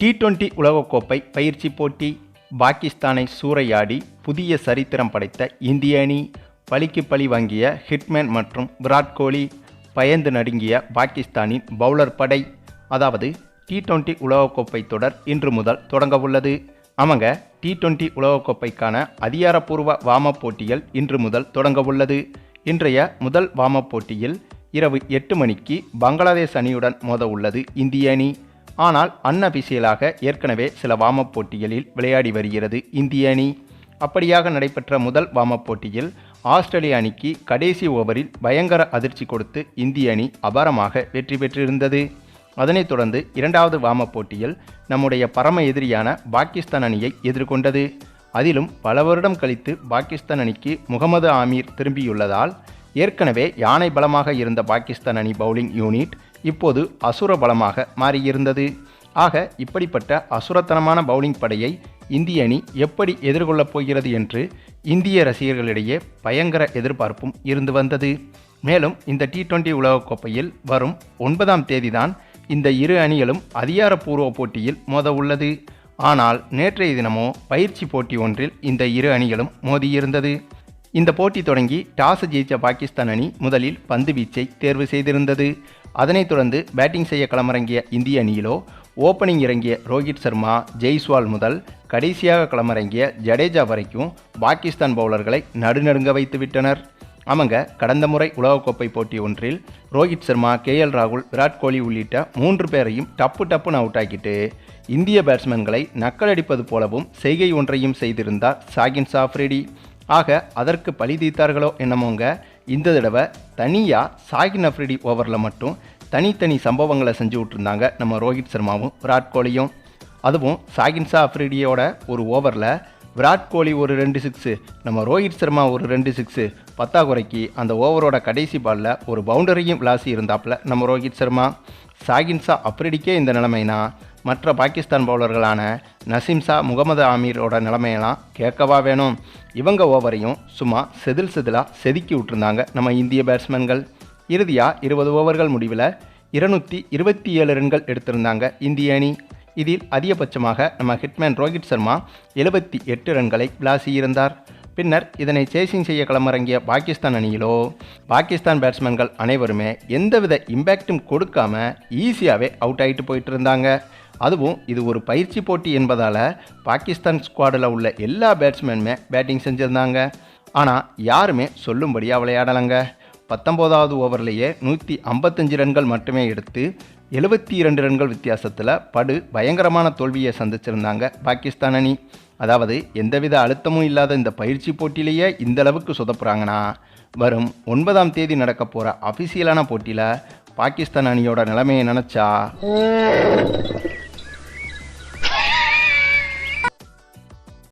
T twenty உலகக்கோப்பை பயிற்சி போட்டி பாகிஸ்தானை சூறையாடி புதிய சரித்திரம் படைத்த இந்திய அணி பலிக்கு பழி வாங்கிய ஹிட்மேன் மற்றும் விராட் கோலி பயந்து நடுங்கிய பாகிஸ்தானின் பவுலர் படை. அதாவது டி டுவெண்டி உலகக்கோப்பை தொடர் இன்று முதல் தொடங்க உள்ளது. ஆமாங்க டி டுவெண்டி உலகக்கோப்பைக்கான அதிகாரப்பூர்வ வாமப் போட்டிகள் இன்று முதல் தொடங்க உள்ளது. இன்றைய முதல் வாமப் போட்டியில் இரவு எட்டு மணிக்கு பங்களாதேஷ் அணியுடன் மோத உள்ளது இந்திய அணி. ஆனால் அன்அபிஷியலாக ஏற்கனவே சில வாமப் போட்டிகளில் விளையாடி வருகிறது இந்திய அணி. அப்படியாக நடைபெற்ற முதல் வாமப் போட்டியில் ஆஸ்திரேலிய அணிக்கு கடைசி ஓவரில் பயங்கர அதிர்ச்சி கொடுத்து இந்திய அணி அபாரமாக வெற்றி பெற்றிருந்தது. அதனைத் தொடர்ந்து இரண்டாவது வாமப் போட்டியில் நம்முடைய பரம எதிரியான பாகிஸ்தான் அணியை எதிர்கொண்டது. அதிலும் பல வருடம் கழித்து பாகிஸ்தான் அணிக்கு முகமது ஆமீர் திரும்பியுள்ளதால் ஏற்கனவே யானை பலமாக இருந்த பாகிஸ்தான் அணி பவுலிங் யூனிட் இப்போது அசுர பலமாக மாறியிருந்தது. ஆக இப்படிப்பட்ட அசுரத்தனமான பவுலிங் படையை இந்திய அணி எப்படி எதிர்கொள்ளப் போகிறது என்று இந்திய ரசிகர்களிடையே பயங்கர எதிர்பார்ப்பும் இருந்து வந்தது. மேலும் இந்த டி டுவெண்டி உலகக்கோப்பையில் வரும் ஒன்பதாம் தேதிதான் இந்த இரு அணிகளும் அதிகாரப்பூர்வ போட்டியில் மோத உள்ளது ஆனால் நேற்றைய தினமோ பயிற்சி போட்டி ஒன்றில் இந்த இரு அணிகளும் மோதியிருந்தது. இந்த போட்டி தொடங்கி டாஸ் ஜெயித்த பாகிஸ்தான் அணி முதலில் பந்து வீச்சை தேர்வு செய்திருந்தது. அதனைத் தொடர்ந்து பேட்டிங் செய்ய களமிறங்கிய இந்திய அணியிலோ ஓப்பனிங் இறங்கிய ரோஹித் சர்மா ஜெய்ஸ்வால் முதல் கடைசியாக களமிறங்கிய ஜடேஜா வரைக்கும் பாகிஸ்தான் பவுலர்களை நடுநடுங்க வைத்துவிட்டனர். அமங்க கடந்த முறை உலகக்கோப்பை போட்டி ஒன்றில் ரோஹித் சர்மா கே எல் ராகுல் விராட் கோலி உள்ளிட்ட மூன்று பேரையும் டப்பு டப்புன்னு அவுட் ஆக்கிட்டு இந்திய பேட்ஸ்மேன்களை நக்கலடிப்பது போலவும் செய்கை ஒன்றையும் செய்திருந்தார் சாகின் சாஃப்ரிடி. ஆக அதற்கு பழி தீர்த்தார்களோ என்னமோங்க? இந்த தடவை தனியாக சாகின் அஃப்ரிடி ஓவரில் மட்டும் தனித்தனி சம்பவங்களை செஞ்சு விட்ருந்தாங்க நம்ம ரோஹித் சர்மாவும் விராட் கோலியும். அதுவும் சாகின்சா அஃப்ரிடியோட ஒரு ஓவரில் விராட் கோலி ஒரு ரெண்டு சிக்ஸு நம்ம ரோஹித் சர்மா ஒரு ரெண்டு சிக்ஸு பத்தாக்குறைக்கு அந்த ஓவரோட கடைசி பாலில் ஒரு பவுண்டரியும் விளாசி இருந்தாப்புல நம்ம ரோஹித் சர்மா. சாகின்சா அப்ரிடிக்கே இந்த நிலைமைனா மற்ற பாகிஸ்தான் பவுலர்களான நசீம்ஷா முகமது ஆமீரோட நிலைமையெல்லாம் கேட்கவா வேணும். இவங்க ஓவரையும் சும்மா செதில் செதிலாக செதுக்கி விட்டுருந்தாங்க நம்ம இந்திய பேட்ஸ்மேன்கள் இறுதியாக இருபது ஓவர்கள் முடிவில் இருநூற்றி இருபத்தி ஏழு ரன்கள் எடுத்திருந்தாங்க இந்திய அணி. இதில் அதிகபட்சமாக நம்ம ஹிட்மேன் ரோஹித் சர்மா எழுபத்தி எட்டு ரன்களை விளாசியிருந்தார். பின்னர் இதனை சேசிங் செய்ய களமிறங்கிய பாகிஸ்தான் அணியிலோ பாகிஸ்தான் பேட்ஸ்மேன்கள் அனைவருமே எந்தவித இம்பேக்டும் கொடுக்காம ஈஸியாகவே அவுட் ஆகிட்டு போயிட்டு இருந்தாங்க. அதுவும் இது ஒரு பயிற்சி போட்டி என்பதால் பாகிஸ்தான் ஸ்குவாடில் உள்ள எல்லா பேட்ஸ்மேனுமே பேட்டிங் செஞ்சுருந்தாங்க. ஆனால் யாருமே சொல்லும்படியாக விளையாடலைங்க பத்தொம்போதாவது ஓவர்லேயே நூற்றி ஐம்பத்தஞ்சு ரன்கள் மட்டுமே எடுத்து எழுபத்தி இரண்டு ரன்கள் வித்தியாசத்தில் படு பயங்கரமான தோல்வியை சந்திச்சிருந்தாங்க பாகிஸ்தான் அணி. அதாவது எந்தவித அழுத்தமும் இல்லாத இந்த பயிற்சி போட்டியிலேயே இந்த அளவுக்கு சொதப்புறாங்கன்னா வரும் ஒன்பதாம் தேதி நடக்க போகிற அஃபிஷியலான போட்டியில் பாகிஸ்தான் அணியோட நிலைமையை நினச்சா?